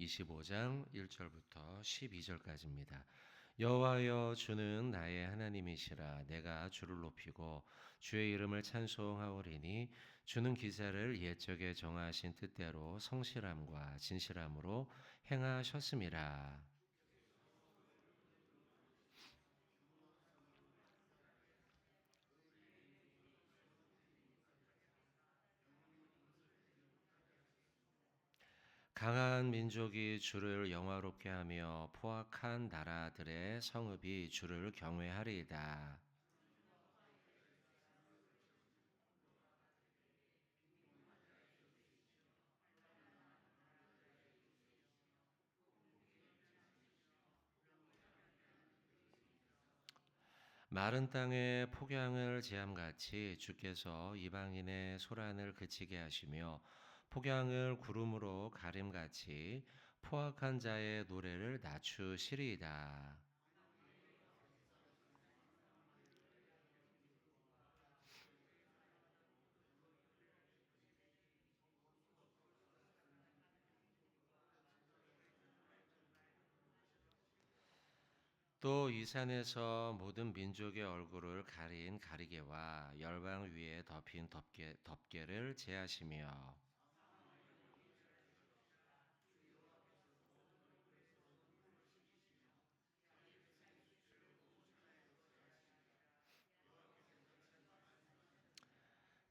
25장 1절부터 12절까지입니다. 여호와여 주는 나의 하나님이시라 내가 주를 높이고 주의 이름을 찬송하오리니 주는 기사를 옛적에 정하신 뜻대로 성실함과 진실함으로 행하셨음이라. 강한 민족이 주를 영화롭게 하며 포악한 나라들의 성읍이 주를 경외하리이다. 마른 땅에 폭양을 지함같이 주께서 이방인의 소란을 그치게 하시며 폭양을 구름으로 가림같이 포악한 자의 노래를 낮추시리이다. 또이 산에서 모든 민족의 얼굴을 가린 가리개와 열방 위에 덮인 덮개, 덮개를 제하시며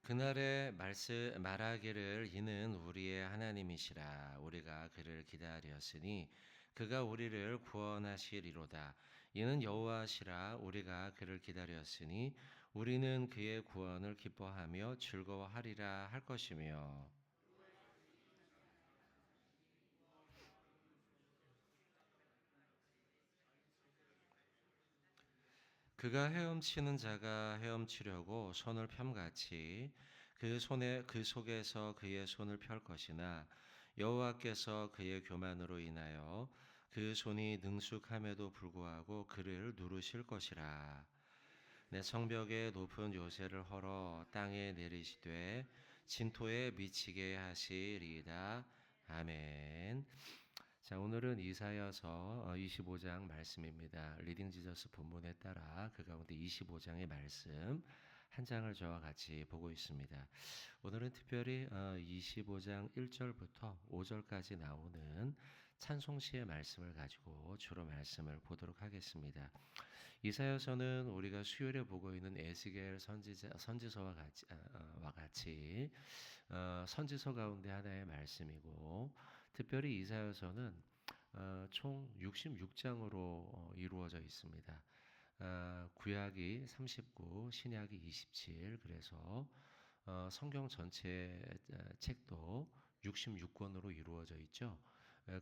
그날에 말씀 말하기를 이는 우리의 하나님이시라. 우리가 그를 기다렸으니 그가 우리를 구원하시리로다. 이는 여호와시라. 우리가 그를 기다렸으니 우리는 그의 구원을 기뻐하며 즐거워하리라 할 것이며 그가 헤엄치는 자가 헤엄치려고 손을 펴같이 그 손에 그 속에서 그의 손을 펼 것이나 여호와께서 그의 교만으로 인하여 그 손이 능숙함에도 불구하고 그를 누르실 것이라 내 성벽에 높은 요새를 헐어 땅에 내리시되 진토에 미치게 하시리이다 아멘. 자, 오늘은 이사야서 25장 말씀입니다. 리딩 지저스 본문에 따라 그 가운데 25장의 말씀 한 장을 저와 같이 보고 있습니다. 오늘은 특별히 25장 1절부터 5절까지 나오는 찬송시의 말씀을 가지고 주로 말씀을 보도록 하겠습니다. 이사야서는 우리가 수요일에 보고 있는 에스겔 선지자, 선지서와 같이, 와 같이 어, 선지서 가운데 하나의 말씀이고 특별히 이사야서는 어, 총 66장으로 어, 이루어져 있습니다. 구약이 39, 신약이 27. 그래서 성경 전체 책도 66권으로 이루어져 있죠.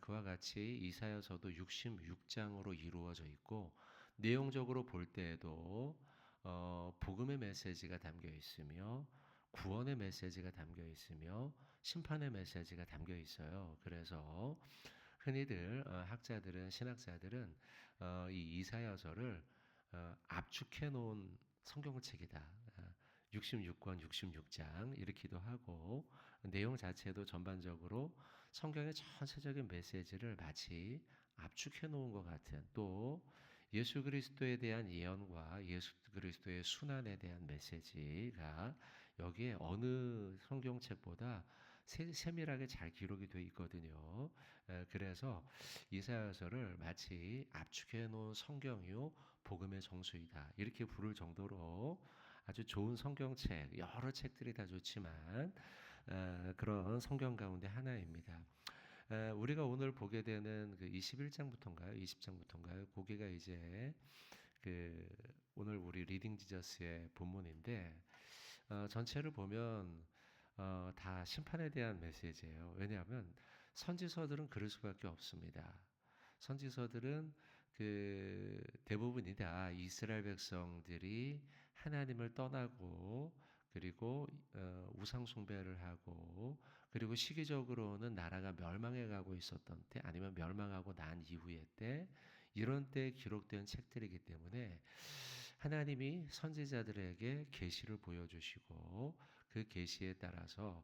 그와 같이 이사야서도 66장으로 이루어져 있고 내용적으로 볼 때에도 어, 복음의 메시지가 담겨 있으며 구원의 메시지가 담겨 있으며 심판의 메시지가 담겨 있어요. 그래서 흔히들 어, 학자들은 신학자들은 어, 이 이사야서를 어, 압축해 놓은 성경책이다. 66권 66장 이렇기도 하고 내용 자체도 전반적으로 성경의 전체적인 메시지를 마치 압축해 놓은 것 같은 또 예수 그리스도에 대한 예언과 예수 그리스도의 순환에 대한 메시지가 여기에 어느 성경책보다 세밀하게 잘 기록이 되어 있거든요. 그래서 이사야서를 마치 압축해 놓은 성경이요 복음의 정수이다 이렇게 부를 정도로 아주 좋은 성경책 여러 책들이 다 좋지만 그런 성경 가운데 하나입니다. 우리가 오늘 보게 되는 그 21장부터인가요? 20장부터인가요? 고개가 이제 그 오늘 우리 리딩 지저스의 본문인데 어, 전체를 보면 어, 다 심판에 대한 메시지예요. 왜냐하면 선지서들은 그럴 수밖에 없습니다. 선지서들은 그 대부분이 다 이스라엘 백성들이 하나님을 떠나고 그리고 어, 우상 숭배를 하고 그리고 시기적으로는 나라가 멸망해 가고 있었던 때 아니면 멸망하고 난 이후의 때 이런 때 기록된 책들이기 때문에 하나님이 선지자들에게 계시를 보여주시고 그 계시에 따라서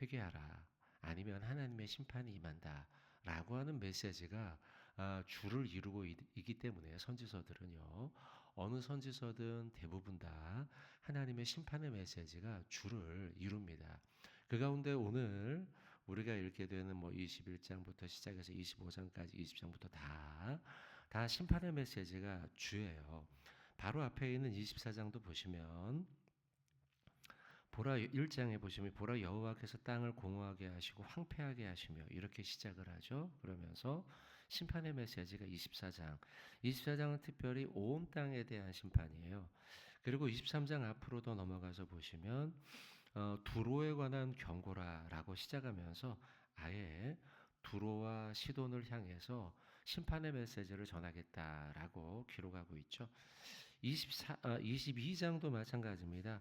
회개하라 아니면 하나님의 심판이 임한다. 라고 하는 메시지가 아, 주를 이루고 있, 기 때문에 선지서들은요. 어느 선지서든 대부분 다 하나님의 심판의 메시지가 주를 이룹니다. 그 가운데 오늘 우리가 읽게 되는 뭐 21장부터 시작해서 25장까지 20장부터 다, 다 심판의 메시지가 주예요. 바로 앞에 있는 24장도 보시면 보라 1장에 보시면 보라 여호와께서 땅을 공허하게 하시고 황폐하게 하시며 이렇게 시작을 하죠. 그러면서 심판의 메시지가 24장. 24장은 특별히 온 땅에 대한 심판이에요. 그리고 23장 앞으로 더 넘어가서 보시면 어, 두로에 관한 경고라라고 시작하면서 아예 두로와 시돈을 향해서 심판의 메시지를 전하겠다라고 기록하고 있죠. 24, 아, 22장도 마찬가지입니다.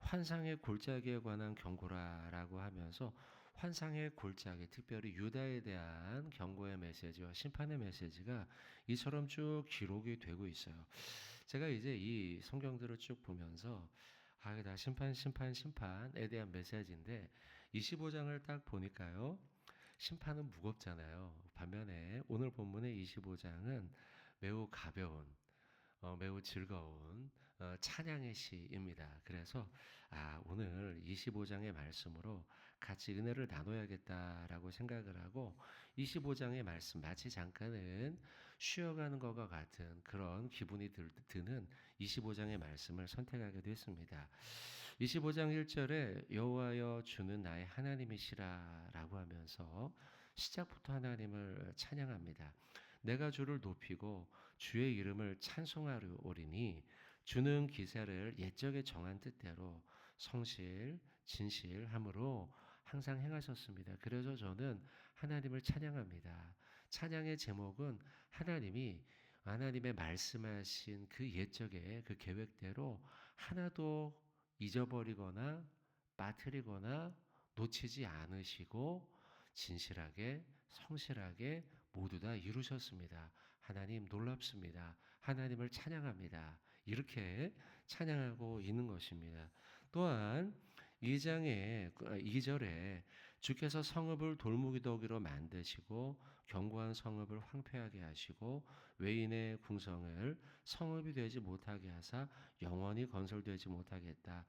환상의 골짜기에 관한 경고라라고 하면서 환상의 골짜기, 특별히 유다에 대한 경고의 메시지와 심판의 메시지가 이처럼 쭉 기록이 되고 있어요. 제가 이제 이 성경들을 쭉 보면서 아, 다 심판, 심판, 심판에 대한 메시지인데 25장을 딱 보니까요. 심판은 무겁잖아요. 반면에 오늘 본문의 25장은 매우 가벼운, 어, 매우 즐거운 어, 찬양의 시입니다. 그래서 아, 오늘 25장의 말씀으로 같이 은혜를 나눠야겠다라고 생각을 하고 25장의 말씀 마치 잠깐은 쉬어가는 것과 같은 그런 기분이 들, 드는 25장의 말씀을 선택하게 됐습니다. 25장 1절에 여호와여 주는 나의 하나님이시라라고 하면서 시작부터 하나님을 찬양합니다. 내가 주를 높이고 주의 이름을 찬송하리오리니 주는 기사를 옛적에 정한 뜻대로 성실 진실함으로 항상 행하셨습니다. 그래서 저는 하나님을 찬양합니다. 찬양의 제목은 하나님이 하나님의 말씀하신 그 옛적의 그 계획대로 하나도 잊어버리거나 빠뜨리거나 놓치지 않으시고 진실하게 성실하게 모두 다 이루셨습니다. 하나님 놀랍습니다. 하나님을 찬양합니다. 이렇게 찬양하고 있는 것입니다. 또한 2장에 2절에 아, 주께서 성읍을 돌무기더기로 만드시고 견고한 성읍을 황폐하게 하시고 외인의 궁성을 성읍이 되지 못하게 하사 영원히 건설되지 못하겠다.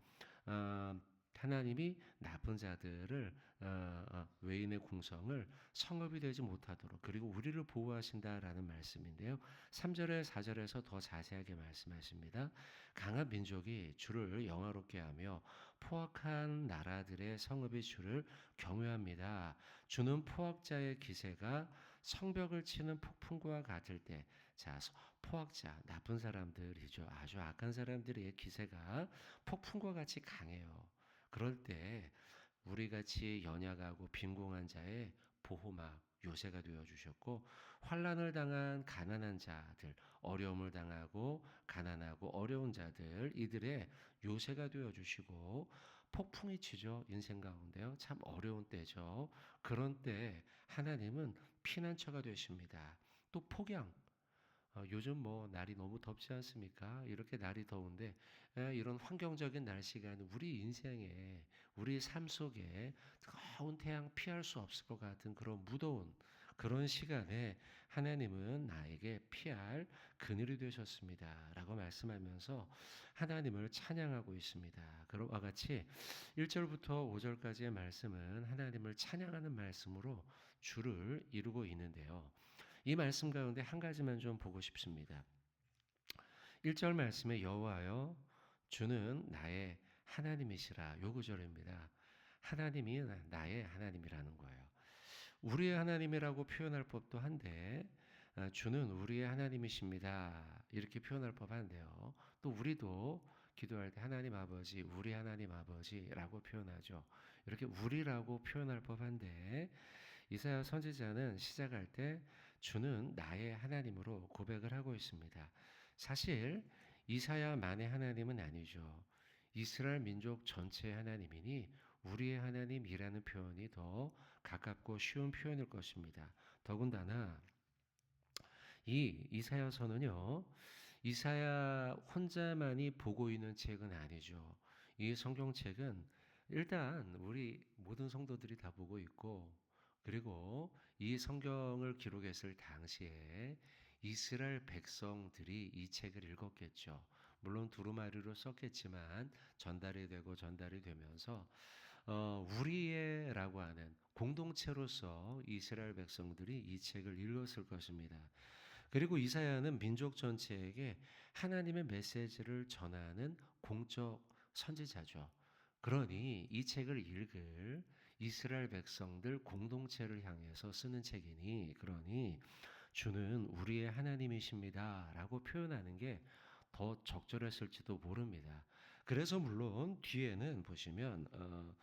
어, 하나님이 나쁜 자들을 어, 어, 외인의 궁성을 성읍이 되지 못하도록 그리고 우리를 보호하신다라는 말씀인데요. 3절에 4절에서 더 자세하게 말씀하십니다. 강한 민족이 주를 영화롭게 하며 포악한 나라들의 성읍이 주를 경외합니다. 주는 포악자의 기세가 성벽을 치는 폭풍과 같을 때, 자, 포악자, 나쁜 사람들이죠. 아주 악한 사람들의 기세가 폭풍과 같이 강해요. 그럴 때 우리 같이 연약하고 빈공한 자의 보호막 요새가 되어 주셨고 환란을 당한 가난한 자들, 어려움을 당하고 가난하고 어려운 자들 이들의 요새가 되어 주시고 폭풍이 치죠 인생 가운데요. 참 어려운 때죠. 그런 때 하나님은 피난처가 되십니다. 또 폭양 어, 요즘 뭐 날이 너무 덥지 않습니까? 이렇게 날이 더운데 에, 이런 환경적인 날씨가 우리 인생에 우리 삶 속에 뜨거운 태양 피할 수 없을 것 같은 그런 무더운 그런 시간에 하나님은 나에게 피할 그늘이 되셨습니다. 라고 말씀하면서 하나님을 찬양하고 있습니다. 그와 같이 1절부터 5절까지의 말씀은 하나님을 찬양하는 말씀으로 주를 이루고 있는데요. 이 말씀 가운데 한 가지만 좀 보고 싶습니다. 1절 말씀에 여호와여 주는 나의 하나님이시라 요 구절입니다. 하나님이 나의 하나님이라는 거예요. 우리의 하나님이라고 표현할 법도 한데 아, 주는 우리의 하나님이십니다. 이렇게 표현할 법한데요. 또 우리도 기도할 때 하나님 아버지, 우리 하나님 아버지라고 표현하죠. 이렇게 우리라고 표현할 법한데 이사야 선지자는 시작할 때 주는 나의 하나님으로 고백을 하고 있습니다. 사실 이사야만의 하나님은 아니죠. 이스라엘 민족 전체의 하나님이니 우리의 하나님이라는 표현이 더 가깝고 쉬운 표현일 것입니다. 더군다나 이 이사야서는요. 이사야 혼자만이 보고 있는 책은 아니죠. 이 성경책은 일단 우리 모든 성도들이 다 보고 있고 그리고 이 성경을 기록했을 당시에 이스라엘 백성들이 이 책을 읽었겠죠. 물론 두루마리로 썼겠지만 전달이 되고 전달이 되면서 어, 우리의라고 하는 공동체로서 이스라엘 백성들이 이 책을 읽었을 것입니다. 그리고 이사야는 민족 전체에게 하나님의 메시지를 전하는 공적 선지자죠. 그러니 이 책을 읽을 이스라엘 백성들 공동체를 향해서 쓰는 책이니 그러니 주는 우리의 하나님이십니다라고 표현하는 게 더 적절했을지도 모릅니다. 그래서 물론 뒤에는 보시면 어,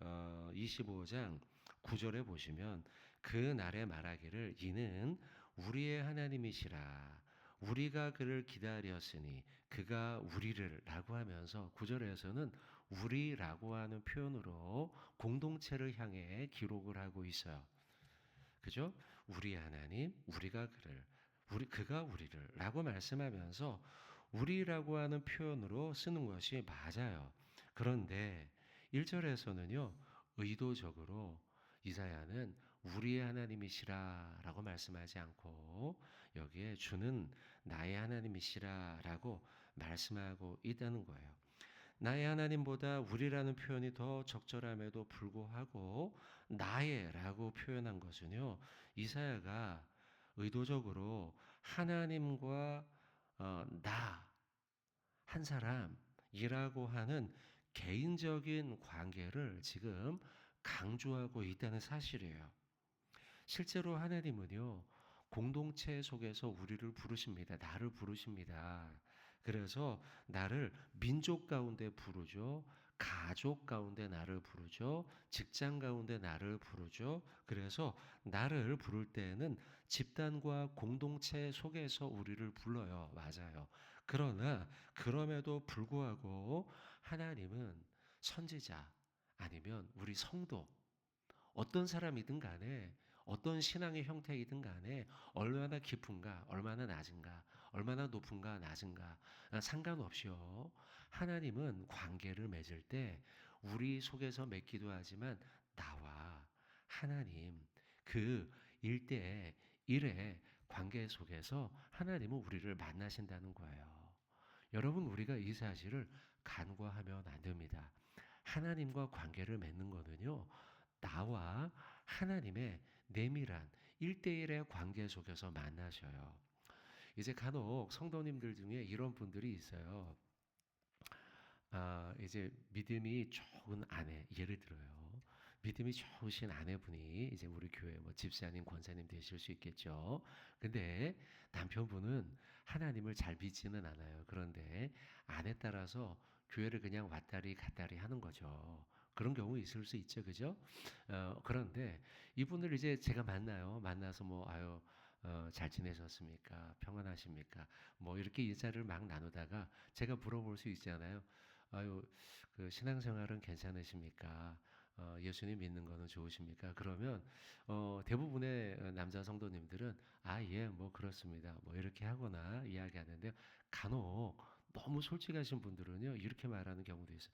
어, 25장 9절에 보시면 그 날에 말하기를 이는 우리의 하나님이시라 우리가 그를 기다렸으니 그가 우리를 라고 하면서 구절에서는 우리라고 하는 표현으로 공동체를 향해 기록을 하고 있어요. 그죠? 우리 하나님, 우리가 그를, 우리 그가 우리를라고 말씀하면서 우리라고 하는 표현으로 쓰는 것이 맞아요. 그런데 1절에서는요. 의도적으로 이사야는 우리의 하나님이시라라고 말씀하지 않고 여기에 주는 나의 하나님이시라라고 말씀하고 있다는 거예요. 나의 하나님보다 우리라는 표현이 더 적절함에도 불구하고 나의라고 표현한 것은요. 이사야가 의도적으로 하나님과 어, 나한 사람이라고 하는 개인적인 관계를 지금 강조하고 있다는 사실이에요. 실제로 하나님은요, 공동체 속에서 우리를 부르십니다. 나를 부르십니다. 그래서 나를 민족 가운데 부르죠. 가족 가운데 나를 부르죠. 직장 가운데 나를 부르죠. 그래서 나를 부를 때는 집단과 공동체 속에서 우리를 불러요. 맞아요. 그러나 그럼에도 불구하고 하나님은 선지자 아니면 우리 성도 어떤 사람이든 간에 어떤 신앙의 형태이든 간에 얼마나 깊은가, 얼마나 낮은가, 얼마나 높은가, 낮은가 아, 상관없이요. 하나님은 관계를 맺을 때 우리 속에서 맺기도 하지만 나와 하나님 그 일대 일의 관계 속에서 하나님은 우리를 만나신다는 거예요. 여러분 우리가 이 사실을 간과하면 안 됩니다. 하나님과 관계를 맺는 거는요. 나와 하나님의 내밀한 일대일의 관계 속에서 만나셔요. 이제 간혹 성도님들 중에 이런 분들이 있어요. 아, 이제 믿음이 좋은 아내, 예를 들어요. 믿음이 좋으신 아내분이 이제 우리 교회 뭐 집사님, 권사님 되실 수 있겠죠. 근데 남편분은 하나님을 잘 믿지는 않아요. 그런데 아내 따라서 교회를 그냥 왔다리 갔다리 하는 거죠. 그런 경우 있을 수 있죠. 그죠? 어, 그런데 이분을 이제 제가 만나요. 만나서 뭐, 아유, 어, 잘 지내셨습니까? 평안하십니까? 뭐 이렇게 인사를 막 나누다가 제가 물어볼 수 있잖아요. 아유, 그 신앙생활은 괜찮으십니까? 어, 예수님 믿는 거는 좋으십니까? 그러면 어, 대부분의 남자 성도님들은 아, 예, 뭐 그렇습니다. 뭐 이렇게 하거나 이야기하는데요. 간혹 너무 솔직하신 분들은요, 이렇게 말하는 경우도 있어요.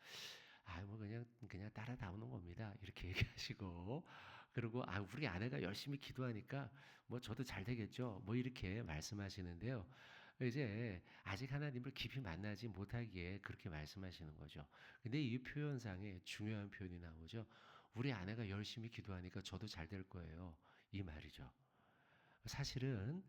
아, 뭐 그냥 그냥 따라다오는 겁니다. 이렇게 얘기하시고 그리고 아, 우리 아내가 열심히 기도하니까 뭐 저도 잘 되겠죠. 뭐 이렇게 말씀하시는데요. 이제 아직 하나님을 깊이 만나지 못하기에 그렇게 말씀하시는 거죠. 근데 이 표현상에 중요한 표현이 나오죠. 우리 아내가 열심히 기도하니까 저도 잘 될 거예요. 이 말이죠. 사실은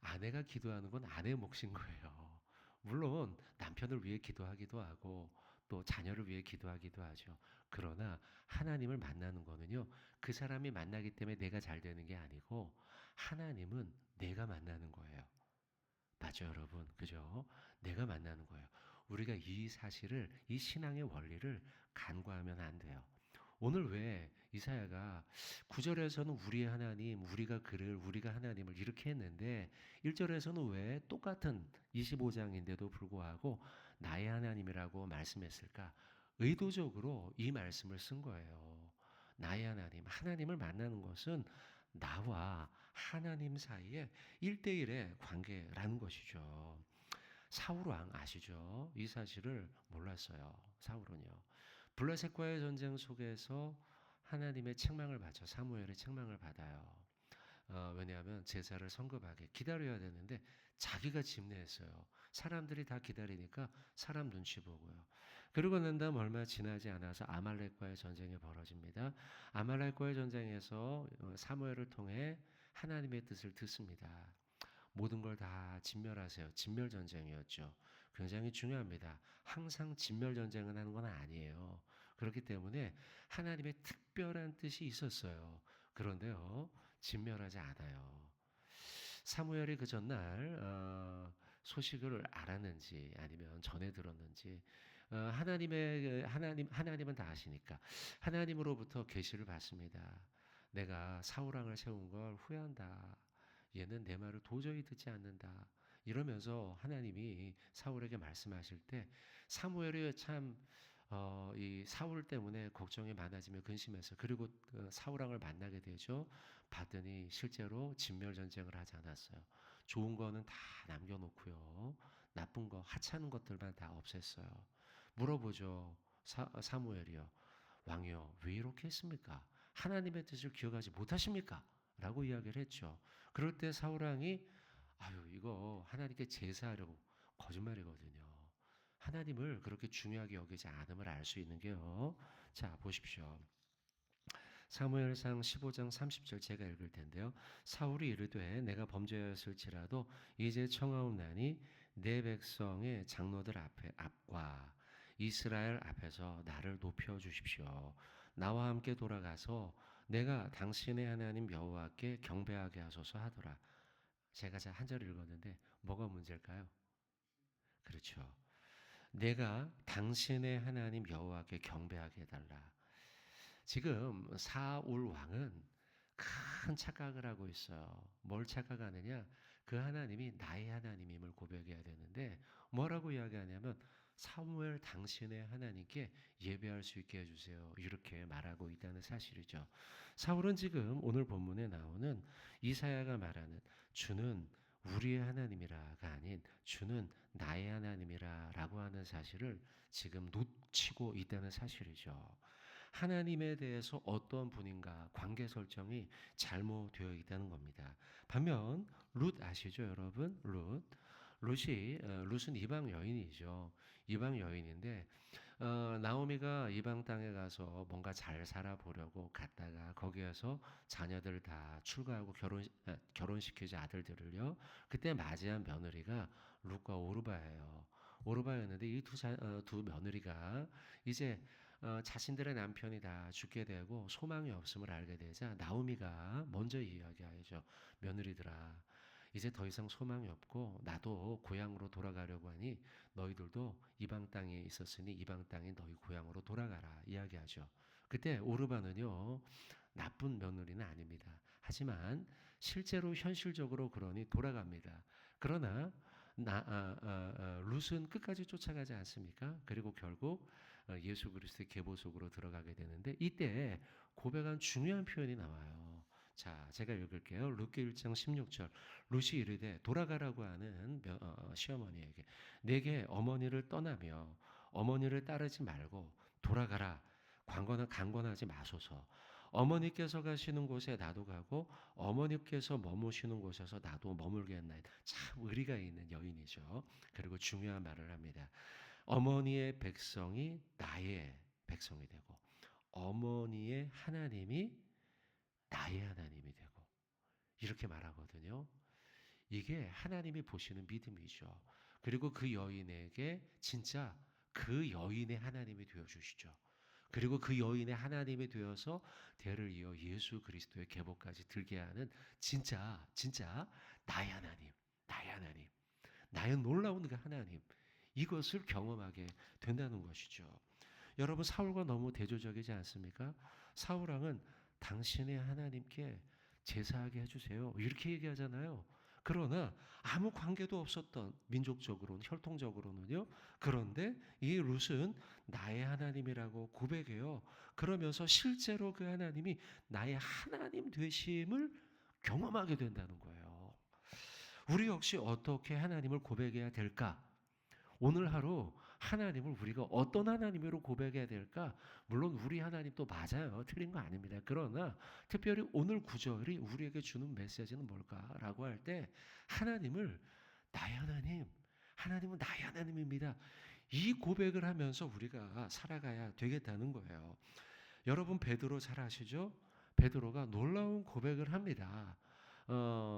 아내가 기도하는 건 아내 몫인 거예요. 물론 남편을 위해 기도하기도 하고 또 자녀를 위해 기도하기도 하죠. 그러나 하나님을 만나는 거는요. 그 사람이 만나기 때문에 내가 잘 되는 게 아니고 하나님은 내가 만나는 거예요. 맞죠, 여러분? 그죠? 내가 만나는 거예요. 우리가 이 사실을, 이 신앙의 원리를 간과하면 안 돼요. 오늘 왜 이사야가 구절에서는 우리의 하나님, 우리가 그를, 우리가 하나님을 이렇게 했는데 1절에서는 왜 똑같은 25장인데도 불구하고 나의 하나님이라고 말씀했을까? 의도적으로 이 말씀을 쓴 거예요. 나의 하나님, 하나님을 만나는 것은 나와 하나님 사이에 일대일의 관계라는 것이죠. 사울 왕 아시죠? 이 사실을 몰랐어요. 사울은요. 블레셋과의 전쟁 속에서 하나님의 책망을 받죠. 사무엘의 책망을 받아요. 어, 왜냐하면 제사를 성급하게 기다려야 되는데 자기가 집례했어요. 사람들이 다 기다리니까 사람 눈치 보고요. 그러고 난 다음 얼마 지나지 않아서 아말렉과의 전쟁이 벌어집니다. 아말렉과의 전쟁에서 어, 사무엘을 통해 하나님의 뜻을 듣습니다. 모든 걸 다 진멸하세요. 진멸 전쟁이었죠. 굉장히 중요합니다. 항상 진멸 전쟁을 하는 건 아니에요. 그렇기 때문에 하나님의 특별한 뜻이 있었어요. 그런데요, 진멸하지 않아요. 사무엘이 그 전날 어, 소식을 알았는지 아니면 전해 들었는지 어, 하나님의 그 하나님 하나님은 다 아시니까 하나님으로부터 계시를 받습니다. 내가 사울왕을 세운 걸 후회한다. 얘는 내 말을 도저히 듣지 않는다. 이러면서 하나님이 사울에게 말씀하실 때 사무엘이 참 어, 이 사울 때문에 걱정이 많아지며 근심해서 그리고 그 사울왕을 만나게 되죠. 봤더니 실제로 진멸 전쟁을 하지 않았어요. 좋은 거는 다 남겨놓고요. 나쁜 거 하찮은 것들만 다 없앴어요. 물어보죠. 사, 사무엘이요. 왕이요. 왜 이렇게 했습니까? 하나님의 뜻을 기억하지 못하십니까? 라고 이야기를 했죠. 그럴 때 사울왕이 아유 이거 하나님께 제사하려고 거짓말이거든요. 하나님을 그렇게 중요하게 여기지 않음을 알 수 있는 게요. 자 보십시오. 사무엘상 15장 30절 제가 읽을 텐데요. 사울이 이르되 내가 범죄였을지라도 이제 청하옵나니 내 백성의 장로들 앞에 앞과 이스라엘 앞에서 나를 높여 주십시오. 나와 함께 돌아가서 내가 당신의 하나님 여호와께 경배하게 하소서 하더라. 제가 한절 읽었는데 뭐가 문제일까요? 그렇죠. 내가 당신의 하나님 여호와께 경배하게 해달라. 지금 사울 왕은 큰 착각을 하고 있어요. 뭘 착각하느냐? 그 하나님이 나의 하나님임을 고백해야 되는데 뭐라고 이야기하냐면 사무엘 당신의 하나님께 예배할 수 있게 해주세요. 이렇게 말하고 있다는 사실이죠. 사울은 지금 오늘 본문에 나오는 이사야가 말하는 주는 우리의 하나님이라가 아닌 주는 나의 하나님이라라고 하는 사실을 지금 놓치고 있다는 사실이죠. 하나님에 대해서 어떤 분인가 관계 설정이 잘못되어 있다는 겁니다. 반면 룻 아시죠, 여러분? 룻. 룻이 어, 룻은 이방 여인이죠. 이방 여인인데 어, 나오미가 이방 땅에 가서 뭔가 잘 살아보려고 갔다가 거기에서 자녀들 다 출가하고 결혼 아, 결혼시키자 아들들을요. 그때 맞이한 며느리가 룻과 오르바예요. 오르바였는데 이두 어, 두 며느리가 이제 어, 자신들의 남편이 다 죽게 되고 소망이 없음을 알게 되자 나오미가 먼저 이야기하죠. 며느리들아, 이제 더 이상 소망이 없고 나도 고향으로 돌아가려고 하니 너희들도 이방 땅에 있었으니 이방 땅에 너희 고향으로 돌아가라 이야기하죠. 그때 오르바는요 나쁜 며느리는 아닙니다. 하지만 실제로 현실적으로 그러니 돌아갑니다. 그러나 나, 아, 아, 아, 룻은 끝까지 쫓아가지 않습니까? 그리고 결국 어, 예수 그리스도의 계보 속으로 들어가게 되는데 이때 고백한 중요한 표현이 나와요. 자, 제가 읽을게요. 룻기 1장 16절. 룻이 이르되 돌아가라고 하는 어, 어, 시어머니에게 내게 어머니를 떠나며 어머니를 따르지 말고 돌아가라. 강권, 강권하지 마소서. 어머니께서 가시는 곳에 나도 가고 어머니께서 머무시는 곳에서 나도 머물겠나이다. 참 의리가 있는 여인이죠. 그리고 중요한 말을 합니다. 어머니의 백성이 나의 백성이 되고 어머니의 하나님이 나의 하나님이 되고 이렇게 말하거든요. 이게 하나님이 보시는 믿음이죠. 그리고 그 여인에게 진짜 그 여인의 하나님이 되어 주시죠. 그리고 그 여인의 하나님이 되어서 대를 이어 예수 그리스도의 계보까지 들게 하는 진짜 진짜 나의 하나님, 나의 하나님, 나의 놀라운 그 하나님 이것을 경험하게 된다는 것이죠. 여러분 사울과 너무 대조적이지 않습니까? 사울 왕은 당신의 하나님께 제사하게 해주세요. 이렇게 얘기하잖아요. 그러나 아무 관계도 없었던 민족적으로는 혈통적으로는요. 그런데 이 룻은 나의 하나님이라고 고백해요. 그러면서 실제로 그 하나님이 나의 하나님 되심을 경험하게 된다는 거예요. 우리 역시 어떻게 하나님을 고백해야 될까? 오늘 하루 하나님을 우리가 어떤 하나님으로 고백해야 될까? 물론 우리 하나님도 맞아요. 틀린 거 아닙니다. 그러나 특별히 오늘 구절이 우리에게 주는 메시지는 뭘까라고 할 때 하나님을 나의 하나님, 하나님은 나의 하나님입니다. 이 고백을 하면서 우리가 살아가야 되겠다는 거예요. 여러분 베드로 잘 아시죠? 베드로가 놀라운 고백을 합니다. 어,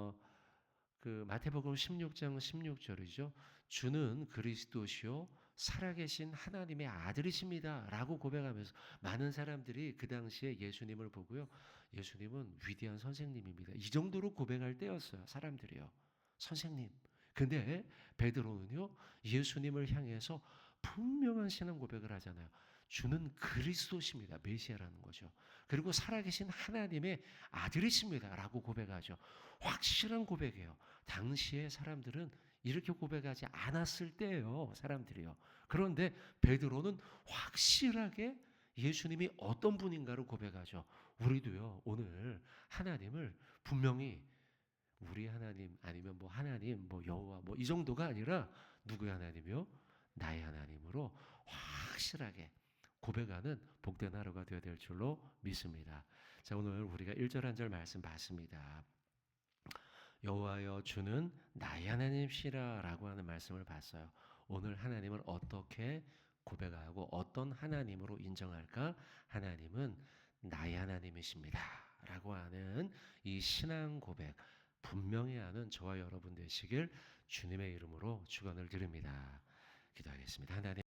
그 마태복음 16장 16절이죠. 주는 그리스도시요 살아계신 하나님의 아들이십니다라고 고백하면서 많은 사람들이 그 당시에 예수님을 보고요. 예수님은 위대한 선생님입니다. 이 정도로 고백할 때였어요. 사람들이요. 선생님. 근데 베드로는요. 예수님을 향해서 분명한 신앙 고백을 하잖아요. 주는 그리스도십니다. 메시아라는 거죠. 그리고 살아계신 하나님의 아들이십니다라고 고백하죠. 확실한 고백이에요. 당시에 사람들은 이렇게 고백하지 않았을 때예요. 사람들이요. 그런데 베드로는 확실하게 예수님이 어떤 분인가를 고백하죠. 우리도요. 오늘 하나님을 분명히 우리 하나님 아니면 뭐 하나님 뭐 여호와 뭐 이 정도가 아니라 누구의 하나님이요? 나의 하나님으로 확실하게 고백하는 복된 하루가 되어야 될 줄로 믿습니다. 자, 오늘 우리가 1절 한 절 말씀 봤습니다. 여호와여 주는 나의 하나님시라라고 하는 말씀을 봤어요. 오늘 하나님을 어떻게 고백하고 어떤 하나님으로 인정할까? 하나님은 나의 하나님이십니다라고 하는 이 신앙 고백 분명히 하는 저와 여러분 되시길 주님의 이름으로 축원을 드립니다. 기도하겠습니다. 하나님